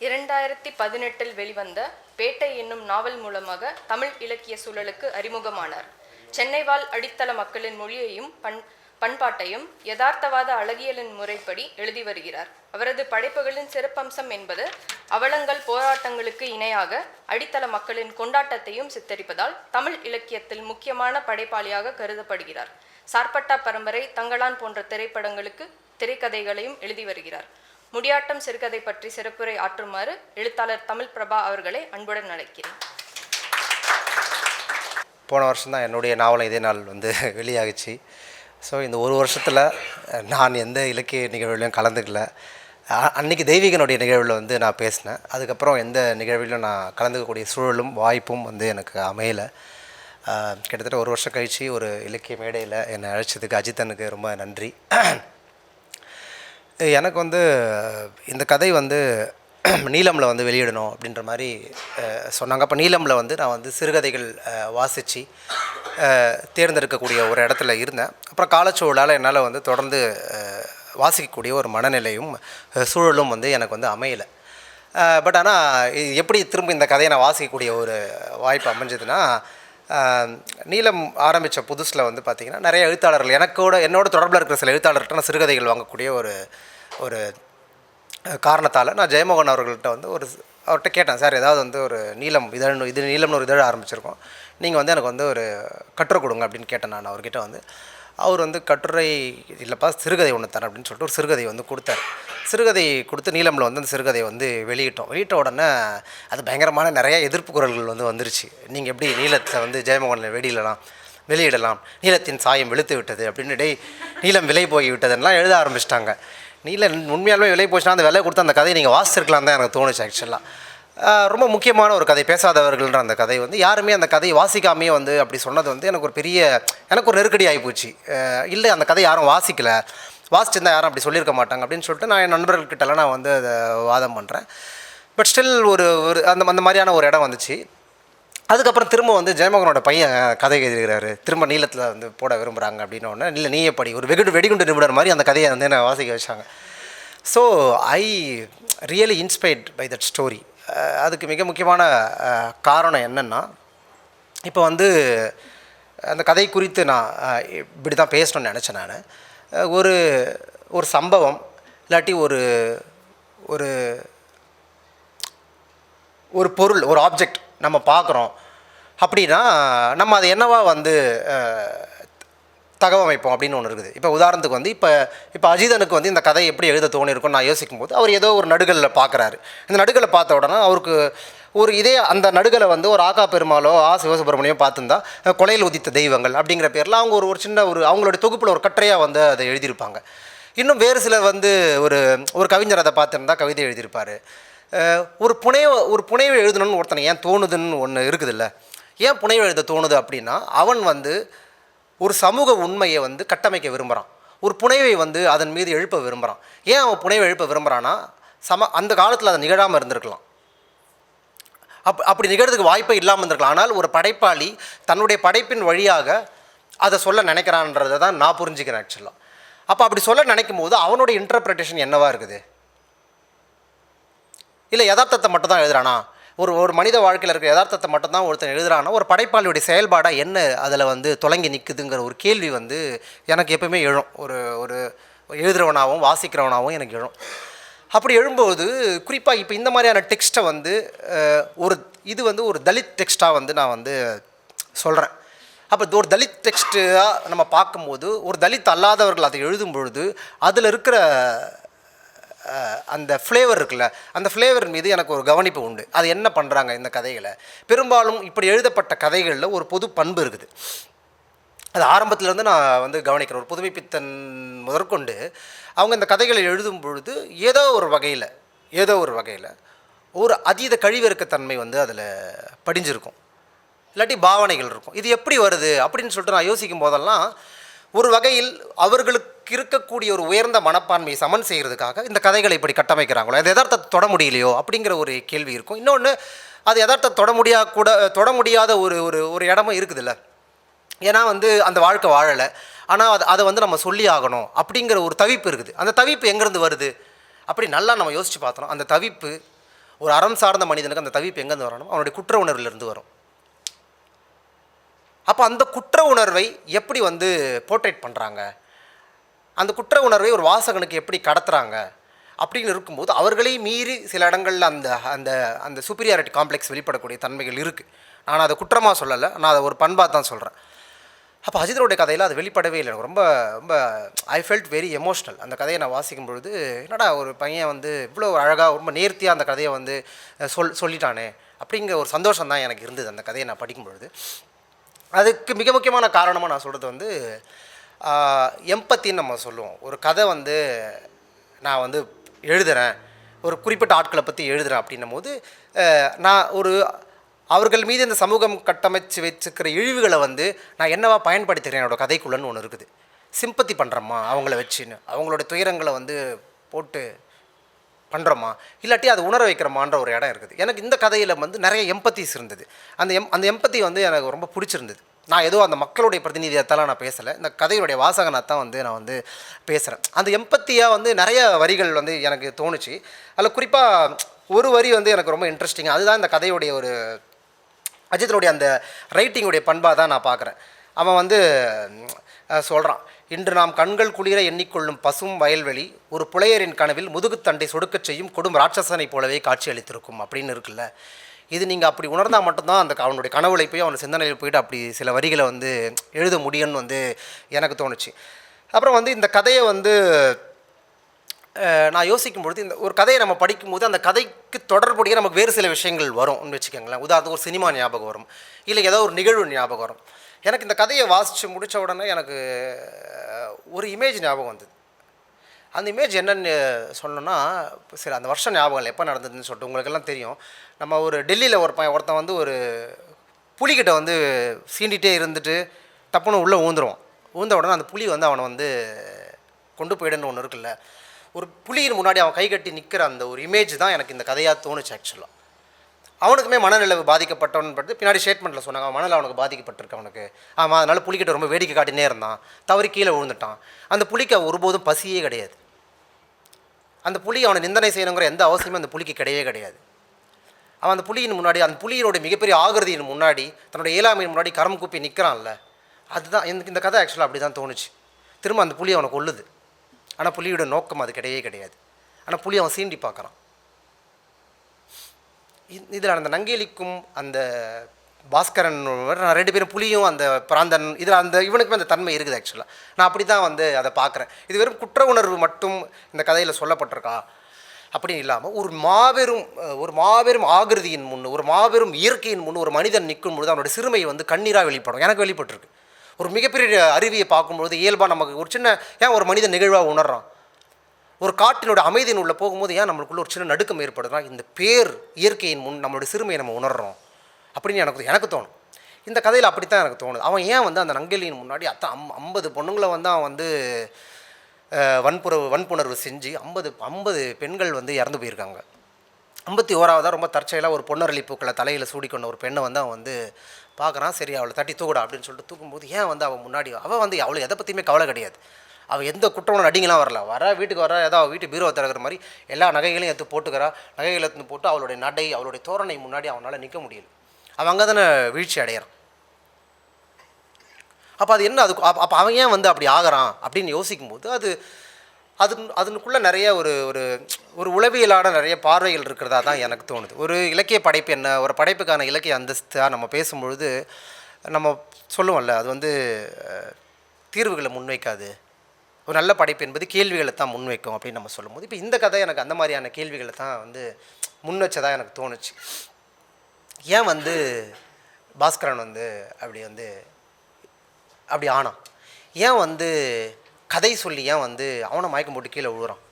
இரண்டாயிரத்தி பதினெட்டில் வெளிவந்த பேட்டை என்னும் நாவல் மூலமாக தமிழ் இலக்கிய சூழலுக்கு அறிமுகமானார். சென்னை வாழ் அடித்தள மக்களின் மொழியையும் பண் பண்பாட்டையும் யதார்த்தவாத அழகியலின் முறைப்படி எழுதி வருகிறார். அவரது படைப்புகளின் சிறப்பம்சம் என்பது அவலங்கள் போராட்டங்களுக்கு இணையாக அடித்தள மக்களின் கொண்டாட்டத்தையும் சித்தரிப்பதால் தமிழ் இலக்கியத்தில் முக்கியமான படைப்பாளியாக கருதப்படுகிறார். சார்பட்டா பரம்பரை தங்களான் போன்ற திரைப்படங்களுக்கு திரைக்கதைகளையும் எழுதி வருகிறார். முடியாட்டம் சிறுகதை பற்றி சிறப்புரை ஆற்றுமாறு எழுத்தாளர் தமிழ் பிரபா அவர்களை அன்புடன் அழைக்கிறேன். போன வருஷம் தான் என்னுடைய நாவலம் இதே நாள் வந்து வெளியாகிச்சு. ஸோ இந்த ஒரு வருஷத்தில் நான் எந்த இலக்கிய நிகழ்வுலையும் கலந்துக்கல. அன்றைக்கி தெய்வீகனுடைய நிகழ்வில் வந்து நான் பேசினேன். அதுக்கப்புறம் எந்த நிகழ்விலும் நான் கலந்துக்கக்கூடிய சூழலும் வாய்ப்பும் வந்து எனக்கு அமையலை. கிட்டத்தட்ட ஒரு வருஷம் கழித்து ஒரு இலக்கிய மேடையில் என்னை அழைச்சதுக்கு அஜித்தனுக்கு ரொம்ப நன்றி. எனக்கு வந்து இந்த கதை வந்து நீலமில் வந்து வெளியிடணும் அப்படின்ற மாதிரி சொன்னாங்க. அப்போ நீலமில் வந்து நான் வந்து சிறுகதைகள் வாசித்து தேர்ந்தெடுக்கக்கூடிய ஒரு இடத்துல இருந்தேன். அப்புறம் காலச்சூழலால் என்னால் வந்து தொடர்ந்து வாசிக்கக்கூடிய ஒரு மனநிலையும் சூழலும் வந்து எனக்கு வந்து அமையலை. பட் ஆனால் எப்படி திரும்ப இந்த கதையை நான் வாசிக்கக்கூடிய ஒரு வாய்ப்பு அமைஞ்சதுன்னா நீலம் ஆரம்பித்த புதுசில் வந்து பார்த்திங்கன்னா நிறைய எழுத்தாளர்கள் எனக்கோட என்னோட தொடர்பில் இருக்கிற சில எழுத்தாளர்கிட்ட நான் சிறுகதைகள் வாங்கக்கூடிய ஒரு ஒரு காரணத்தால் நான் ஜெயமோகன் அவர்கள்ட்ட வந்து ஒரு அவர்கிட்ட கேட்டேன் சார் ஏதாவது வந்து ஒரு நீலம் இதழ் இது நீளம்னு ஒரு இதழ் ஆரம்பிச்சிருக்கோம். நீங்கள் வந்து எனக்கு வந்து ஒரு கற்றுக் கொடுங்க அப்படின்னு கேட்டேன் நான் அவர்கிட்ட வந்து. அவர் வந்து கட்டுரை இல்லைப்பா சிறுகதை ஒன்று தரேன் அப்படின்னு சொல்லிட்டு ஒரு சிறுகதை வந்து கொடுத்தார். சிறுகதை கொடுத்து நீலமில் வந்து அந்த சிறுகதையை வந்து வெளியிட்டோம். வெளியிட்ட உடனே அது பயங்கரமான நிறைய எதிர்ப்பு குரல்கள் வந்து வந்துருச்சு. நீங்கள் எப்படி நீலத்தை வந்து ஜெயமோகனில் வெளியிடலாம் வெளியிடலாம் நீலத்தின் சாயம் வெளுத்து விட்டது அப்படின்னு டேய் நீலம் விலை போய் விட்டதுன்னெலாம் எழுத ஆரம்பிச்சிட்டாங்க. நீலம் உண்மையாலுமே விலை போச்சுன்னா அந்த விலை கொடுத்து அந்த கதையை நீங்கள் வாசிச்சிருக்கலாம் தான் எனக்கு தோணுச்சு ஆக்சுவலாக ரொம்ப முக்கியமான ஒரு கதை. பேசாதவர்கள்ன்ற அந்த கதை வந்து யாருமே அந்த கதையை வாசிக்காமையே வந்து அப்படி சொன்னது வந்து எனக்கு ஒரு பெரிய எனக்கு ஒரு நெருக்கடி ஆகி போச்சு. இல்லை அந்த கதை யாரும் வாசிக்கலை. வாசிச்சிருந்தா யாரும் அப்படி சொல்லியிருக்க மாட்டாங்க அப்படின்னு சொல்லிட்டு நான் என் நண்பர்கள்கிட்டலாம் நான் வந்து அதை வாதம் பண்ணுறேன் பட் ஸ்டில் ஒரு ஒரு அந்த அந்த மாதிரியான ஒரு இடம் வந்துச்சு. அதுக்கப்புறம் திரும்ப வந்து ஜெயமோகனோட பையன் கதை எழுதுகிறாரு. திரும்ப நீளத்தில் வந்து போட விரும்புகிறாங்க அப்படின்னு ஒன்று இல்லை நீயே படி. ஒரு வெகுண்டு வெடிகுண்டு நிபுணர் மாதிரி அந்த கதையை வந்து என்னை வாசிக்க வச்சாங்க. So I really inspired by that story அதுக்கு மிக முக்கியமான காரணம் என்னென்னா இப்போ வந்து அந்த கதை குறித்து நான் இப்படி தான் பேசணும்னு நினச்சேன் நான். ஒரு ஒரு சம்பவம் இல்லாட்டி ஒரு ஒரு ஒரு பொருள் ஒரு ஆப்ஜெக்ட் நம்ம பார்க்குறோம். அப்படின்னா நம்ம அதை என்னவா வந்து தகவமைப்போம் அப்படின்னு ஒன்று இருக்குது. இப்போ உதாரணத்துக்கு வந்து இப்போ இப்போ அஜிதனுக்கு வந்து இந்த கதை எப்படி எழுத தோணிருக்கும்னு நான் யோசிக்கும் போது அவர் ஏதோ ஒரு நடுகளில் பார்க்குறாரு இந்த நடுகளை பார்த்த உடனே அவருக்கு ஒரு இதே அந்த நடுகளை வந்து ஒரு ஆகா பெருமாளோ ஆ சிவசுப்பிரமணியோ பார்த்துருந்தா கொலையில் உதித்த தெய்வங்கள் அப்படிங்கிற பேரில் அவங்க ஒரு ஒரு சின்ன ஒரு அவங்களுடைய தொகுப்பில் ஒரு கட்டுரையாக வந்து அதை எழுதியிருப்பாங்க. இன்னும் வேறு சிலர் வந்து ஒரு ஒரு கவிஞர் அதை பார்த்துருந்தா கவிதை எழுதியிருப்பார். ஒரு புனைவை ஒரு புனைவை எழுதணும்னு ஒருத்தனை ஏன் தோணுதுன்னு ஒன்று இருக்குதுல்ல? ஏன் புனைவை எழுத தோணுது அப்படின்னா அவன் வந்து ஒரு சமூக உண்மையை வந்து கட்டமைக்க விரும்புகிறான் ஒரு புனைவை வந்து அதன் மீது எழுப்ப விரும்புகிறான் ஏன் அவன் புனைவை எழுப்ப விரும்புகிறான்னா சம அந்த காலத்தில் அதை நிகழாமல் இருந்திருக்கலாம். அப் அப்படி நிகழ்றதுக்கு வாய்ப்பே இல்லாமல் இருந்திருக்கலாம். ஆனால் ஒரு படைப்பாளி தன்னுடைய படைப்பின் வழியாக அதை சொல்ல நினைக்கிறான்றதை தான் நான் புரிஞ்சுக்கிறேன் ஆக்சுவலாக அப்போ அப்படி சொல்ல நினைக்கும் போது அவனுடைய இன்டர்பிரிட்டேஷன் என்னவா இருக்குது? இல்லை யதார்த்தத்தை மட்டும் தான் எழுதுறானா? ஒரு ஒரு மனித வாழ்க்கையில் இருக்கிற யதார்த்தத்தை மட்டும் தான் ஒருத்தன் எழுதுறானா ஒரு படைப்பாளியுடைய செயல்பாடாக என்ன அதில் வந்து தொலைங்கி நிற்குதுங்கிற ஒரு கேள்வி வந்து எனக்கு எப்பவுமே எழும். ஒரு ஒரு எழுதுறவனாகவும் வாசிக்கிறவனாகவும் எனக்கு எழும். அப்படி எழும்போது குறிப்பாக இப்போ இந்த மாதிரியான டெக்ஸ்ட்டை வந்து ஒரு இது வந்து ஒரு தலித் டெக்ஸ்ட்டாக வந்து நான் வந்து சொல்கிறேன் அப்போ ஒரு தலித் டெக்ஸ்ட்டாக நம்ம பார்க்கும்போது ஒரு தலித் அல்லாதவர்கள் அதை எழுதும் பொழுது அதில் இருக்கிற அந்த ஃப்ளேவர் இருக்குல்ல அந்த ஃப்ளேவர் மீது எனக்கு ஒரு கவனிப்பு உண்டு. அது என்ன பண்ணுறாங்க இந்த கதைகளை? பெரும்பாலும் இப்படி எழுதப்பட்ட கதைகளில் ஒரு பொது பண்பு இருக்குது. அது ஆரம்பத்திலேருந்து நான் வந்து கவனிக்கிறேன். ஒரு புதுமைப்பித்தன் முதற்கொண்டு அவங்க இந்த கதைகளை எழுதும் பொழுது ஏதோ ஒரு வகையில் ஏதோ ஒரு வகையில் ஒரு அதீத கழிவிறக்கத்தன்மை வந்து அதில் படிஞ்சிருக்கும். இல்லாட்டி பாவனைகள் இருக்கும். இது எப்படி வருது? அப்படின்னு சொல்லிட்டு நான் யோசிக்கும் போதெல்லாம் ஒரு வகையில் அவர்களுக்கு இருக்கக்கூடிய ஒரு உயர்ந்த மனப்பான்மையை சமன் செய்கிறதுக்காக இந்த கதைகளை இப்படி கட்டமைக்கிறாங்களோ? அது எதார்த்தத்தை தொட முடியலையோ? அப்படிங்கிற ஒரு கேள்வி இருக்கும். இன்னொன்று அது எதார்த்தத்தை தொட முடியா கூட தொட முடியாத ஒரு ஒரு ஒரு இடமும் இருக்குதுல்ல? ஏன்னா வந்து அந்த வாழ்க்கை வாழலை. ஆனால் அது அதை வந்து நம்ம சொல்லி ஆகணும் அப்படிங்கிற ஒரு தவிப்பு இருக்குது. அந்த தவிப்பு எங்கேருந்து வருது? அப்படி நல்லா நம்ம யோசித்து பார்த்தோம் அந்த தவிப்பு ஒரு அறம் சார்ந்த மனிதனுக்கு அந்த தவிப்பு எங்கேருந்து வரணும்? அவனுடைய குற்ற உணர்விலிருந்து வரும். அப்போ அந்த குற்ற உணர்வை எப்படி வந்து போர்ட்ரேட் பண்ணுறாங்க அந்த குற்ற உணர்வை ஒரு வாசகனுக்கு எப்படி கடத்துகிறாங்க அப்படின்னு இருக்கும்போது அவர்களே மீறி சில இடங்களில் அந்த அந்த அந்த சுப்பீரியாரிட்டி காம்ப்ளெக்ஸ் வெளிப்படக்கூடிய தன்மைகள் இருக்குது நான் அதை குற்றமாக சொல்லலை நான் அதை ஒரு பண்பாக தான் சொல்கிறேன் அப்போ அஜித்தருடைய கதையில் அது வெளிப்படவே இல்லை. எனக்கு ரொம்ப ரொம்ப ஐ ஃபெல்ட் வெரி எமோஷ்னல் அந்த கதையை நான் வாசிக்கும் பொழுது என்னடா ஒரு பையன் வந்து இவ்வளோ அழகாக ரொம்ப நேர்த்தியாக அந்த கதையை வந்து சொல் சொல்லிட்டானே அப்படிங்கிற ஒரு சந்தோஷம் தான் எனக்கு இருந்தது அந்த கதையை நான் படிக்கும் பொழுது. அதுக்கு மிக முக்கியமான காரணமாக நான் சொல்கிறது வந்து எம்பத்தின்னு நம்ம சொல்லுவோம். ஒரு கதை வந்து நான் வந்து எழுதுகிறேன் ஒரு குறிப்பிட்ட ஆட்களை பற்றி எழுதுகிறேன் அப்படின்னும் போது நான் ஒரு அவர்கள் மீது இந்த சமூகம் கட்டமைச்சு வச்சுக்கிற இழிவுகளை வந்து நான் என்னவா பயன்படுத்துகிறேன்? என்னோடய கதைக்குள்ளன்னு ஒன்று இருக்குது. சிம்பத்தி பண்ணுறேம்மா அவங்கள வச்சுன்னு. அவங்களோட துயரங்களை வந்து போட்டு பண்ணுறோமா இல்லாட்டி அது உணர வைக்கிறோமான்ற ஒரு இடம் இருக்குது. எனக்கு இந்த கதையில் வந்து நிறைய எம்பத்திஸ் இருந்தது. அந்த எம் அந்த எம்பத்தி வந்து எனக்கு ரொம்ப பிடிச்சிருந்தது. நான் ஏதோ அந்த மக்களுடைய பிரதிநிதியத்தால் நான் பேசலை. இந்த கதையுடைய வாசகனாக தான் வந்து நான் வந்து பேசுகிறேன் அந்த எம்பத்தியாக வந்து நிறைய வரிகள் வந்து எனக்கு தோணுச்சு. அதில் குறிப்பாக ஒரு வரி வந்து எனக்கு ரொம்ப இன்ட்ரெஸ்டிங் அதுதான் இந்த கதையுடைய ஒரு அஜித்தனுடைய அந்த ரைட்டிங்குடைய பண்பாக தான் நான் பார்க்குறேன் அவன் வந்து சொல்கிறான் இன்று நாம் கண்கள் குளிர எண்ணிக்கொள்ளும் பசும் வயல்வெளி ஒரு புலையரின் கனவில் முதுகுத்தண்டை சொடுக்கச் செய்யும் கொடும் ராட்சசனை போலவே காட்சி அளித்திருக்கும் அப்படின்னு இருக்குல்ல. இது நீங்கள் அப்படி உணர்ந்தால் மட்டும்தான் அந்த க- அவனுடைய கனவுல போய் அவன் சிந்தனையில் போயிட்டு அப்படி சில வரிகளை வந்து எழுத முடியும்னு வந்து எனக்கு தோணுச்சு. அப்புறம் வந்து இந்த கதையை வந்து நான் யோசிக்கும் பொழுது இந்த ஒரு கதையை நம்ம படிக்கும்போது அந்த கதைக்கு தொடர்புடைய நமக்கு வேறு சில விஷயங்கள் வரும்னு வச்சுக்கோங்களேன். உதாரணத்துக்கு ஒரு சினிமா ஞாபகம் வரும். இல்லை ஏதோ ஒரு நிகழ்வு ஞாபகம் வரும். எனக்கு இந்த கதையை வாசித்து முடித்த உடனே எனக்கு ஒரு இமேஜ் ஞாபகம் வந்தது. அந்த இமேஜ் என்னன்னு சொல்லணும்னா சரி அந்த வருஷம் ஞாபகம் இல்லை எப்போ நடந்ததுன்னு சொல்லிட்டு உங்களுக்கெல்லாம் தெரியும். நம்ம ஒரு டெல்லியில் ஒரு பையன் ஒருத்தன் வந்து ஒரு புலிகிட்ட வந்து சீண்டிகிட்டே இருந்துட்டு தப்புன்னு உள்ளே ஊந்துருவான். ஊந்த உடனே அந்த புலி வந்து அவனை வந்து கொண்டு போயிடுன்னு ஒன்று இருக்குல்ல. ஒரு புலியின் முன்னாடி அவன் கை கட்டி நிற்கிற அந்த ஒரு இமேஜ் தான் எனக்கு இந்த கதையாக தோணுச்சு ஆக்சுவலாக அவனுக்குமே மனநிலை பாதிக்கப்பட்டவன் பின்னாடி ஸ்டேட்மெண்ட்டில் சொன்னாங்க. அவன் மனநிலை அவனுக்கு பாதிக்கப்பட்டிருக்கு அவனுக்கு. ஆமாம் அதனால் புலிக்கிட்ட ரொம்ப வேடிக்கை காட்டினே இருந்தான். தவறி கீழே விழுந்துட்டான். அந்த புலிக்கு ஒருபோதும் பசியே கிடையாது. அந்த புலி அவனை நிந்தனை செய்யணுங்கிற எந்த அவசியமும் அந்த புலிக்கு கிடையவே கிடையாது. அவன் அந்த புலியின் முன்னாடி அந்த புலியினுடைய மிகப்பெரிய ஆகிருதியின் முன்னாடி தன்னுடைய இயலாமையின் முன்னாடி கரம் கூப்பி நிற்கிறான்ல அதுதான் எனக்கு இந்த கதை ஆக்சுவலாக அப்படி தான் தோணுச்சு. திரும்ப அந்த புலி அவனை கொல்லுது. ஆனால் புலியோட நோக்கம் அது கிடையவே கிடையாது. ஆனால் புலி அவன் சீண்டி பார்க்குறான். இதில் அந்த நங்கேலிக்கும் அந்த பாஸ்கரன் நான் ரெண்டு பேரும் புலியும் அந்த பிராந்தன் இதில் அந்த இவனுக்குமே அந்த தன்மை இருக்குது ஆக்சுவலாக நான் அப்படி தான் வந்து அதை பார்க்குறேன். இது வெறும் குற்ற உணர்வு மட்டும் இந்த கதையில் சொல்லப்பட்டிருக்கா? அப்படின்னு இல்லாமல் ஒரு மாபெரும் ஒரு மாபெரும் ஆகிருதியின் முன் ஒரு மாபெரும் இயற்கையின் முன் ஒரு மனிதன் நிற்கும் பொழுது அவனோட சிறுமையை வந்து கண்ணீராக வெளிப்படும். எனக்கு வெளிப்பட்டிருக்கு. ஒரு மிகப்பெரிய அருவியை பார்க்கும்பொழுது இயல்பாக நமக்கு ஒரு சின்ன ஏன் ஒரு மனிதன் நிகழ்வாக உணர்றான்? ஒரு காட்டினோட அமைதியின் உள்ளே போகும்போது ஏன் நம்மளுக்குள்ள ஒரு சின்ன நடுக்கம் ஏற்படுதுன்னா இந்த பேர் இயற்கையின் முன் நம்மளோட சிறுமையை நம்ம உணர்றோம். அப்படின்னு எனக்கு எனக்கு தோணும். இந்த கதையில் அப்படித்தான் எனக்கு தோணுது. அவன் ஏன் வந்து அந்த நங்கலியின் முன்னாடி அத்தான் அம் ஐம்பது பொண்ணுங்களை வந்து அவன் வந்து வன்புறவு வன்புணர்வு செஞ்சு ஐம்பது ஐம்பது பெண்கள் வந்து இறந்து போயிருக்காங்க. ஐம்பத்தி ஓராவதாக ரொம்ப தற்செயலாக ஒரு பொன்னரளி பூக்களை தலையில் சூடிக்கொண்ட ஒரு பெண்ணை வந்து அவன் வந்து பார்க்குறான். சரி அவளை தட்டி தூக்கடா அப்படின்னு சொல்லிட்டு தூக்கும்போது ஏன் வந்து அவன் முன்னாடி அவள் வந்து அவளுக்கு எதை பற்றியுமே கவலை கிடையாது. அவள் எந்த குற்றமும் நடிங்கலாம் வரல. வர வீட்டுக்கு வர ஏதோ அவள் வீட்டு பீரோ திறக்கிற மாதிரி எல்லா நகைகளையும் எடுத்து போட்டுக்கிறா. நகைகளை எடுத்து போட்டு அவளுடைய நடை அவளுடைய தோரணை முன்னாடி அவனால் நிற்க முடியல. அவன் அங்கே தானே வீழ்ச்சி அடையிறான். அப்போ அது என்ன அது அப்போ அவன் ஏன் வந்து அப்படி ஆகிறான் அப்படின்னு யோசிக்கும்போது அது அது அதனுக்குள்ளே நிறைய ஒரு ஒரு ஒரு உளவியலான நிறைய பார்வைகள் இருக்கிறதா தான் எனக்கு தோணுது. ஒரு இலக்கிய படைப்பு என்ன ஒரு படைப்புக்கான இலக்கிய அந்தஸ்தாக நம்ம பேசும்பொழுது நம்ம சொல்லுவோம்ல அது வந்து தீர்வுகளை முன்வைக்காது. ஒரு நல்ல படைப்பு என்பது கேள்விகளை தான் முன்வைக்கும் அப்படின்னு நம்ம சொல்லும்போது. இப்போ இந்த கதை எனக்கு அந்த மாதிரியான கேள்விகளை தான் வந்து முன் வச்சதாக எனக்கு தோணுச்சு. ஏன் வந்து பாஸ்கரன் வந்து அப்படி வந்து அப்படி ஆனான் ஏன் வந்து கதை சொல்லி ஏன் வந்து அவனை மயக்கம் போட்டு கீழே விழுறான்?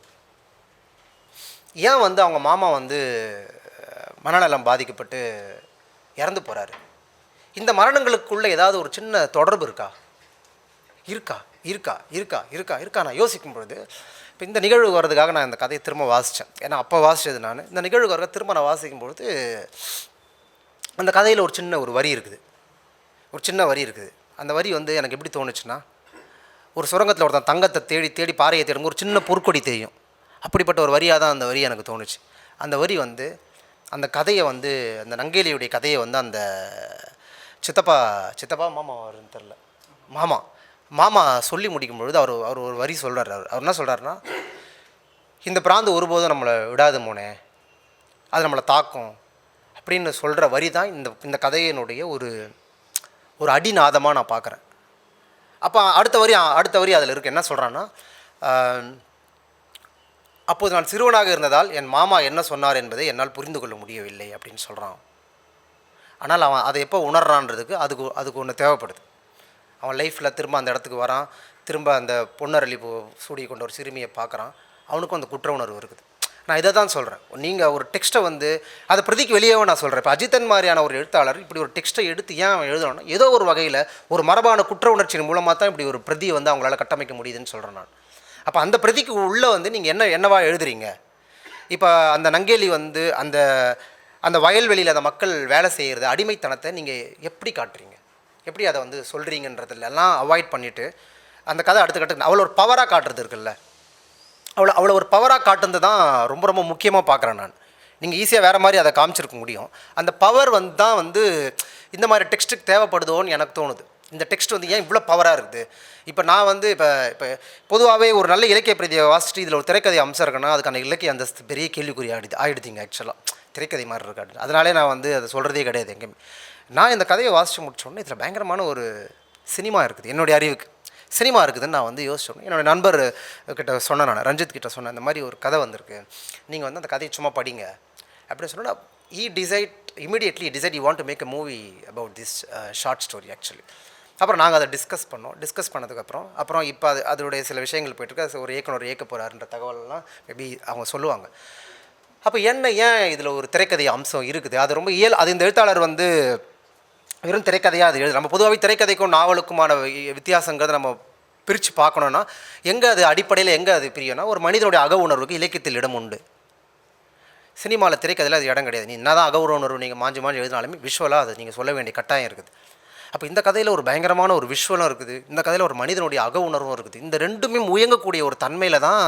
ஏன் வந்து அவங்க மாமா வந்து மனநலம் பாதிக்கப்பட்டு இறந்து போகிறாரு இந்த மரணங்களுக்குள்ளே ஏதாவது ஒரு சின்ன தொடர்பு இருக்கா? இருக்கா? இருக்கா இருக்கா இருக்கா இருக்கா நான் யோசிக்கும் பொழுது இப்போ இந்த நிகழ்வு வர்றதுக்காக நான் இந்த கதையை திரும்ப வாசித்தேன் ஏன்னா அப்போ வாசித்தது நான். இந்த நிகழ்வு வர திரும்ப நான் வாசிக்கும் பொழுது அந்த கதையில் ஒரு சின்ன ஒரு வரி இருக்குது. ஒரு சின்ன வரி இருக்குது. அந்த வரி வந்து எனக்கு எப்படி தோணுச்சுன்னா ஒரு சுரங்கத்தில் ஒருத்தன் தங்கத்தை தேடி தேடி பாறையை தேடும் ஒரு சின்ன பொற்கொடி தெரியும். அப்படிப்பட்ட ஒரு வரியாக தான் அந்த வரி எனக்கு தோணுச்சு. அந்த வரி வந்து அந்த கதையை வந்து அந்த நங்கேலியுடைய கதையை வந்து அந்த சித்தப்பா சித்தப்பா மாமா வருன்னு தெரில மாமா. மாமா சொல்லி முடிக்கும் பொழுது அவர் அவர் ஒரு வரி சொல்கிறார் அவர் அவர் என்ன சொல்கிறாருன்னா இந்த பிராந்து ஒருபோதும் நம்மளை விடாது மோனே. அது நம்மளை தாக்கும். அப்படின்னு சொல்கிற வரி தான் இந்த இந்த கதையினுடைய ஒரு ஒரு அடிநாதமாக நான் பார்க்குறேன் அப்போ அடுத்த வரி அடுத்த வரி அதில் இருக்குது என்ன சொல்கிறான்னா அப்போது நான் சிறுவனாக இருந்ததால் என் மாமா என்ன சொன்னார் என்பதை என்னால் புரிந்து கொள்ள முடியவில்லை அப்படின்னு சொல்கிறான் ஆனால் அவன் அதை எப்போ உணர்றான்றதுக்கு அதுக்கு அதுக்கு ஒன்று தேவைப்படுது. அவன் லைஃப்பில் திரும்ப அந்த இடத்துக்கு வரான். திரும்ப அந்த பொன்னரளி சூடி கொண்ட ஒரு சிறுமியை பார்க்குறான். அவனுக்கும் அந்த குற்ற உணர்வு இருக்குது. நான் இதை தான் சொல்கிறேன் நீங்கள் ஒரு டெக்ஸ்ட்டை வந்து அதை பிரதிக்கு வெளியேவும் நான் சொல்கிறேன் இப்போ அஜித்தன் மாதிரியான ஒரு எழுத்தாளர் இப்படி ஒரு டெக்ஸ்ட்டை எடுத்து ஏன் அவன் எழுதணும் ஏதோ ஒரு வகையில் ஒரு மரபான குற்ற உணர்ச்சியின் மூலமாக தான் இப்படி ஒரு பிரதியை வந்து அவங்களால கட்டமைக்க முடியுதுன்னு சொல்கிறேன் நான். அப்போ அந்த பிரதிக்கு உள்ளே வந்து நீங்கள் என்ன என்னவா எழுதுறீங்க? இப்போ அந்த நங்கேலி வந்து அந்த அந்த வயல்வெளியில் அந்த மக்கள் வேலை செய்கிறது அடிமைத்தனத்தை நீங்கள் எப்படி காட்டுறீங்க? எப்படி அதை வந்து சொல்கிறீங்கன்றதுல எல்லாம் அவாய்ட் பண்ணிவிட்டு அந்த கதை அடுத்த அவ்வளோ ஒரு பவராக காட்டுறது இருக்குல்ல. அவ்வளோ அவ்வளோ ஒரு பவராக காட்டுறது தான் ரொம்ப ரொம்ப முக்கியமாக பார்க்குறேன் நான். நீங்கள் ஈஸியாக வேறு மாதிரி அதை காமிச்சிருக்க முடியும். அந்த பவர் வந்து தான் வந்து இந்த மாதிரி டெக்ஸ்ட்டுக்கு தேவைப்படுதோன்னு எனக்கு தோணுது. இந்த டெக்ஸ்ட் வந்து ஏன் இவ்வளோ பவராக இருக்குது? இப்போ நான் வந்து இப்போ இப்போ பொதுவாகவே ஒரு நல்ல இலக்கிய பிரதியை வாசிச்சுட்டு இதில் ஒரு திரைக்கதை அம்சம் இருக்குன்னா அதுக்கான இலக்கிய அந்தஸ்து பெரிய கேள்விக்குறி ஆயிடுது ஆயிடுதுங்க ஆக்சுவலாக திரைக்கதை மாதிரி இருக்காது அதனாலே நான் வந்து அதை சொல்கிறதே கிடையாது எங்கேயுமே நான் இந்த கதையை வாசித்து முடிச்சோடனே இதில் பயங்கரமான ஒரு சினிமா இருக்குது என்னுடைய அறிவுக்கு. சினிமா இருக்குதுன்னு நான் வந்து யோசிச்சோன்னே என்னோடய நண்பர் கிட்ட சொன்னேன் நான் ரஞ்சித் கிட்ட சொன்னேன் இந்த மாதிரி ஒரு கதை வந்திருக்கு நீங்கள் வந்து அந்த கதையை சும்மா படிங்க. அப்படின்னு சொன்னால் I decide immediately decide you want to make a movie about this short story actually அப்புறம் நாங்கள் அதை டிஸ்கஸ் பண்ணோம். டிஸ்கஸ் பண்ணதுக்கப்புறம் அப்புறம் இப்போ அது அதனுடைய சில விஷயங்கள் போயிட்டுருக்கு அது ஒரு இயக்குனர் இயக்க போகிறாருன்ற தகவலெல்லாம் மேபி அவங்க சொல்லுவாங்க. அப்போ என்ன ஏன் இதில் ஒரு திரைக்கதை அம்சம் இருக்குது? அது ரொம்ப இயல் அது இந்த எழுத்தாளர் வந்து வெறும் திரைக்கதையாக அது எழுது நம்ம பொதுவாகவே திரைக்கதைக்கும் நாவலுக்குமான வி- வித்தியாசங்கிறத நம்ம பிரித்து பார்க்கணுன்னா எங்கே அது அடிப்படையில் எங்கே அது பிரியனா ஒரு மனிதனுடைய அக உணர்வுக்கு இலக்கியத்தில் இடம் உண்டு. சினிமாவில் திரைக்கதையில் அது இடம் கிடையாது. நீ என்ன தான் அக உணர்வு நீங்கள் மாஞ்சி மாஞ்சி எழுதினாலுமே விஷுவலாக அது நீங்கள் சொல்ல வேண்டிய கட்டாயம் இருக்குது. அப்போ இந்த கதையில் ஒரு பயங்கரமான ஒரு விஷுவலும் இருக்குது. இந்த கதையில் ஒரு மனிதனுடைய அக உணர்வும் இருக்குது. இந்த ரெண்டுமே முயங்கக்கூடிய ஒரு தன்மையில் தான்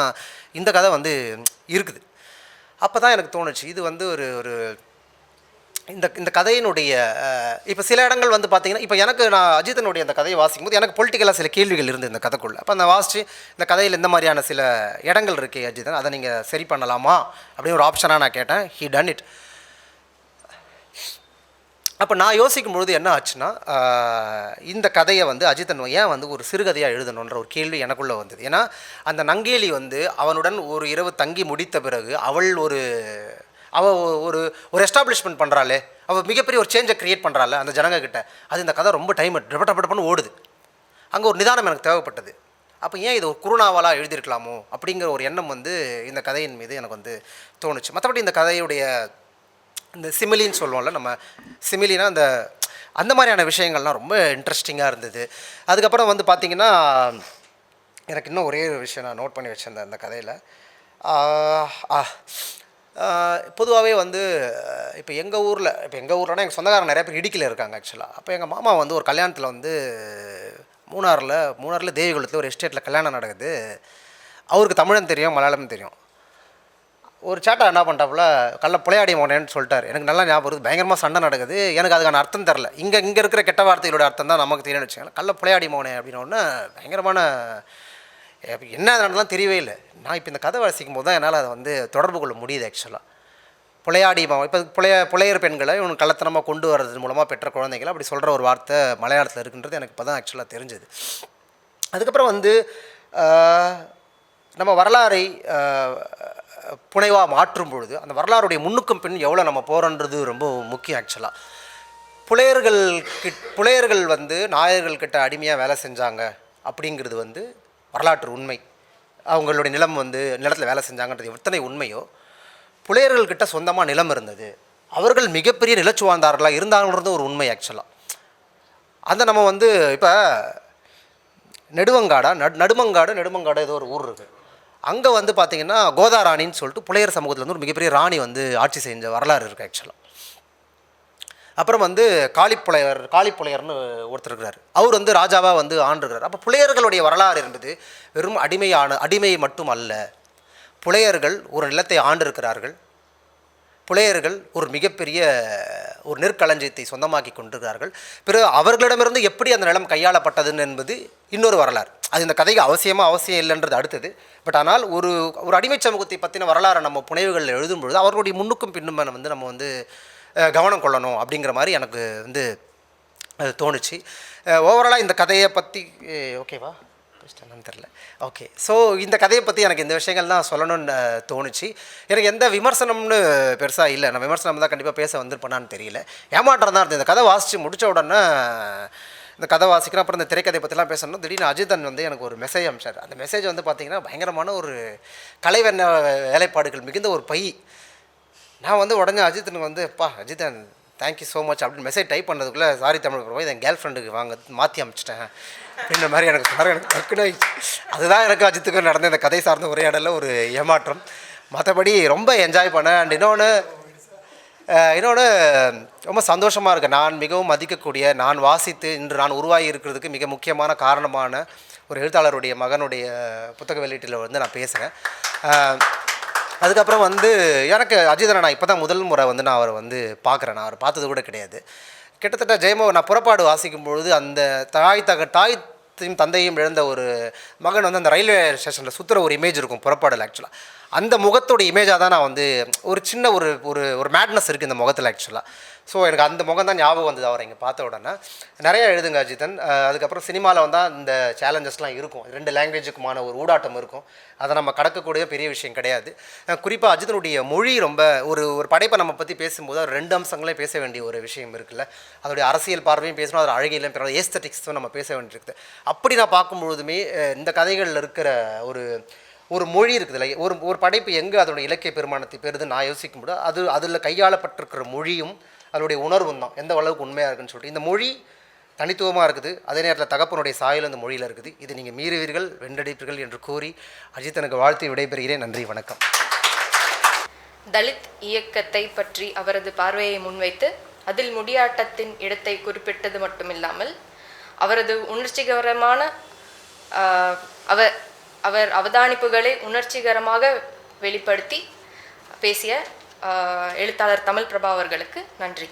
இந்த கதை வந்து இருக்குது. அப்போ தான் எனக்கு தோணுச்சு. இது வந்து ஒரு ஒரு இந்த இந்த கதையினுடைய இப்போ சில இடங்கள் வந்து பார்த்தீங்கன்னா இப்போ எனக்கு நான் அஜித்தனுடைய அந்த கதையை வாசிக்கும் போது எனக்கு பொலிட்டிக்கலாக சில கேள்விகள் இருந்து இந்த கதைக்குள்ளே. அப்போ அந்த வாசித்து இந்த கதையில் இந்த மாதிரியான சில இடங்கள் இருக்கே அஜித்தன் அதை நீங்கள் சரி பண்ணலாமா? அப்படின்னு ஒரு ஆப்ஷனாக நான் கேட்டேன். ஹி டன் இட் அப்போ நான் யோசிக்கும் பொழுது என்ன ஆச்சுன்னா இந்த கதையை வந்து அஜித்தன் ஏன் வந்து ஒரு சிறுகதையாக எழுதணுன்ற ஒரு கேள்வி எனக்குள்ளே வந்தது. ஏன்னா அந்த நங்கேலி வந்து அவனுடன் ஒரு இரவு தங்கி முடித்த பிறகு அவள் ஒரு அவள் ஒரு ஒரு எஸ்டாப்ளிஷ்மெண்ட் பண்ணுறாளே அவள் மிகப்பெரிய ஒரு சேஞ்சை க்ரியேட் பண்ணுறாள் அந்த ஜனங்கக்கிட்ட அது இந்த கதை ரொம்ப டைம் டப ஓடுது. அங்கே ஒரு நிதானம் எனக்கு தேவைப்பட்டது. அப்போ ஏன் இது ஒரு குறுநாவலாக எழுதியிருக்கலாமோ அப்படிங்கிற ஒரு எண்ணம் வந்து இந்த கதையின் மீது எனக்கு வந்து தோணுச்சு. மற்றபடி இந்த கதையுடைய இந்த சிமிலின்னு சொல்லுவோம்ல நம்ம சிமிலினா அந்த அந்த மாதிரியான விஷயங்கள்லாம் ரொம்ப இன்ட்ரெஸ்டிங்காக இருந்தது. அதுக்கப்புறம் வந்து பார்த்திங்கன்னா எனக்கு இன்னும் ஒரே ஒரு விஷயம் நான் நோட் பண்ணி வச்சுருந்தேன் அந்த கதையில். பொதுவாகவே வந்து இப்போ எங்கள் ஊரில் இப்போ எங்கள் ஊர்லனா எங்கள் சொந்தக்காரங்க நிறைய பேர் இடுக்கியில் இருக்காங்க ஆக்சுவலாக அப்போ எங்கள் மாமா வந்து ஒரு கல்யாணத்தில் வந்து மூணாறில் மூணாறில் தேவிகுளத்தில் ஒரு எஸ்டேட்டில் கல்யாணம் நடக்குது. அவருக்கு தமிழன் தெரியும் மலையாளம் தெரியும். ஒரு சேட்டா என்ன பண்ணிட்டாப்புல கள்ள புலையாடி மோனேன்னு சொல்லிட்டார். எனக்கு நல்லா ஞாபகம் வருது. பயங்கரமாக சண்டை நடக்குது. எனக்கு அதுக்கான அர்த்தம் தெரில இங்கே இங்கே இருக்கிற கெட்ட வார்த்தைகளோட அர்த்தம் தான் நமக்கு தெரியும்னு வச்சுக்கோங்க கள்ள புலையாடி மோனே அப்படின்னு ஒன்று பயங்கரமான என்ன நடந்ததுலாம் தெரியவே இல்லை. நான் இப்போ இந்த கதை வாசிக்கும் போது தான் என்னால் அதை வந்து தொடர்பு கொள்ள முடியுது ஆக்சுவலாக புலையாடி மாவன் இப்போ புலைய புலையர் பெண்களை இவன் கள்ளத்தனமாக கொண்டு வர்றது மூலமாக பெற்ற குழந்தைகளை அப்படி சொல்கிற ஒரு வார்த்தை மலையாளத்தில் இருக்குன்றது எனக்கு இப்போ தான் ஆக்சுவலாக தெரிஞ்சது. அதுக்கப்புறம் வந்து நம்ம வரலாறை புனைவாக மாற்றும் பொழுது அந்த வரலாறுடைய முன்னுக்கும் பின் எவ்வளோ நம்ம போகிறோன்றது ரொம்ப முக்கியம் ஆக்சுவலாக புலையர்கள் கிட் புலையர்கள் வந்து நாயர்கள் கிட்ட அடிமையாக வேலை செஞ்சாங்க அப்படிங்கிறது வந்து வரலாற்று உண்மை. அவங்களுடைய நிலம் வந்து நிலத்தில் வேலை செஞ்சாங்கன்றது எத்தனை உண்மையோ புலையர்கள்கிட்ட சொந்தமாக நிலம் இருந்தது. அவர்கள் மிகப்பெரிய நிலச்சுவார்ந்தார்களாக இருந்தாங்கன்றது ஒரு உண்மை ஆக்சுவலாக அந்த நம்ம வந்து இப்போ நெடுவங்காடா நடு நடுமங்காடு நெடுமங்காடு ஏதோ ஒரு ஊர் இருக்குது அங்கே வந்து பார்த்தீங்கன்னா கோதாராணின்னு சொல்லிட்டு புலையர் சமூகத்தில் வந்து ஒரு மிகப்பெரிய ராணி வந்து ஆட்சி செஞ்ச வரலாறு இருக்குது ஆக்சுவலாக அப்புறம் வந்து காளிப்புலையர் காளிப்புலையர்னு ஒருத்தர் இருக்கிறார். அவர் வந்து ராஜாவாக வந்து ஆண்டிருக்கிறார் அப்போ புலையர்களுடைய வரலாறு என்பது வெறும் அடிமையான அடிமை மட்டும் அல்ல புலையர்கள் ஒரு நிலத்தை ஆண்டிருக்கிறார்கள். புலையர்கள் ஒரு மிகப்பெரிய ஒரு நெற்களஞ்சியத்தை சொந்தமாக்கி கொண்டிருக்கிறார்கள். பிறகு அவர்களிடமிருந்து எப்படி அந்த நிலம் கையாளப்பட்டதுன்னு என்பது இன்னொரு வரலாறு. அது இந்த கதைக்கு அவசியமாக அவசியம் இல்லைன்றது அடுத்தது. பட் ஆனால் ஒரு ஒரு அடிமை சமூகத்தை பற்றின வரலாறை நம்ம புனைவுகளில் எழுதும் பொழுது அவர்களுடைய முன்னுக்கும் பின்னும் வந்து நம்ம வந்து கவனம் கொள்ளணும் அப்படிங்கிற மாதிரி எனக்கு வந்து அது தோணுச்சு. ஓவராலாக இந்த கதையை பற்றி ஓகேவா என்னன்னு தெரில ஓகே ஸோ இந்த கதையை பற்றி எனக்கு இந்த விஷயங்கள் தான் சொல்லணும்னு தோணுச்சு. எனக்கு எந்த விமர்சனம்னு பெருசாக இல்லை. நான் விமர்சனம் தான் கண்டிப்பாக பேச வந்திருப்பேனான்னு தெரியல. ஏமாற்றம் தான் இருந்தது. இந்த கதை வாசித்து முடித்த உடனே இந்த கதை வாசிக்கிறேன். அப்புறம் இந்த திரைக்கதை பற்றிலாம் பேசணும் திடீர்னு அஜித்தன் வந்து எனக்கு ஒரு மெசேஜ் அனுப்பிச்சார் அந்த மெசேஜ் வந்து பார்த்திங்கன்னா பயங்கரமான ஒரு கலைவண்ண வேலைப்பாடுகள் மிகுந்த ஒரு பை. நான் வந்து உடனே அஜித்தனுக்கு வந்து பா Ajithan thank you so much அப்படின்னு மெசேஜ் டைப் பண்ணதுக்குள்ளே சாரி தமிழ் ப்ரோ என் கேர்ள் ஃப்ரெண்டுக்கு வாங்க மாற்றி அமிச்சிட்டேன். இந்த மாதிரி எனக்கு எனக்கு டக்குன்னு அதுதான் எனக்கு அஜித்துக்கு நடந்த இந்த கதை சார்ந்த உரையாடலில் ஒரு ஏமாற்றம். மற்றபடி ரொம்ப என்ஜாய் பண்ணேன். அண்ட் இன்னொன்று இன்னொன்று ரொம்ப சந்தோஷமாக இருக்குது நான் மிகவும் மதிக்கக்கூடிய நான் வாசித்து இன்று நான் உருவாகி இருக்கிறதுக்கு மிக முக்கியமான காரணமான ஒரு எழுத்தாளருடைய மகனுடைய புத்தக வெளியீட்டில் வந்து நான் பேசுகிறேன் அதுக்கப்புறம் வந்து எனக்கு அஜிதனை நான் இப்போ தான் முதல் முறை வந்து நான் அவரை வந்து பார்க்குறேன். நான் அவர் பார்த்தது கூட கிடையாது. கிட்டத்தட்ட ஜெயமோ நான் புறப்பாடு வாசிக்கும் பொழுது அந்த தாய் தக தாய் தந்தையும் இழந்த ஒரு மகன் வந்து அந்த ரயில்வே ஸ்டேஷனில் சுற்றுற ஒரு இமேஜ் இருக்கும் புறப்பாடில் ஆக்சுவலாக அந்த முகத்தோட இமேஜாக தான் நான் வந்து ஒரு சின்ன ஒரு ஒரு ஒரு மேட்னஸ் இருக்குது இந்த முகத்தில் ஆக்சுவலாக ஸோ எனக்கு அந்த முகம் தான் ஞாபகம் வந்தது அவரை இங்கே பார்த்த உடனே. நிறைய எழுதுங்க அஜித்தன். அதுக்கப்புறம் சினிமாவில் வந்தால் இந்த சேலஞ்சஸ்லாம் இருக்கும். ரெண்டு லாங்குவேஜுக்குமான ஒரு ஊடாட்டம் இருக்கும். அதை நம்ம கடக்கக்கூடிய பெரிய விஷயம் கிடையாது. குறிப்பாக அஜித்தனுடைய மொழி ரொம்ப ஒரு ஒரு படைப்பை நம்ம பற்றி பேசும்போது அவர் ரெண்டு அம்சங்களே பேச வேண்டிய ஒரு விஷயம் இருக்குல்ல. அதோடைய அரசியல் பார்வையும் பேசணும் அதோட அழகியிலும் பேசணும் ஏஸ்தட்டிக்ஸும் நம்ம பேச வேண்டியிருக்குது அப்படி நான் பார்க்கும் பொழுதுமே இந்த கதைகளில் இருக்கிற ஒரு ஒரு மொழி இருக்குதுல்ல ஒரு ஒரு படைப்பு எங்கே அதனுடைய இலக்கிய பெருமானத்தை பெறுது நான் யோசிக்கும் போது அது அதில் கையாளப்பட்டிருக்கிற மொழியும் அதனுடைய உணர்வும் தான். எந்த அளவுக்கு உண்மையாக இருக்குன்னு சொல்லிட்டு. இந்த மொழி தனித்துவமாக இருக்குது. அதே நேரத்தில் தகப்பனுடைய சாயல் அந்த மொழியில் இருக்குது. இது நீங்கள் மீறுவீர்கள் வென்றடிப்பீர்கள் என்று கூறி அஜித் எனக்கு வாழ்த்து விடைபெறுகிறேன். நன்றி வணக்கம். தலித் இயக்கத்தை பற்றி அவரது பார்வையை முன்வைத்து அதில் முடியாட்டத்தின் இடத்தை குறிப்பிட்டது மட்டுமில்லாமல் அவரது உணர்ச்சிகரமான அவர் அவர் அவதானிப்புகளை உணர்ச்சிகரமாக வெளிப்படுத்தி பேசிய எழுத்தாளர் தமிழ் பிரபா அவர்களுக்கு நன்றி.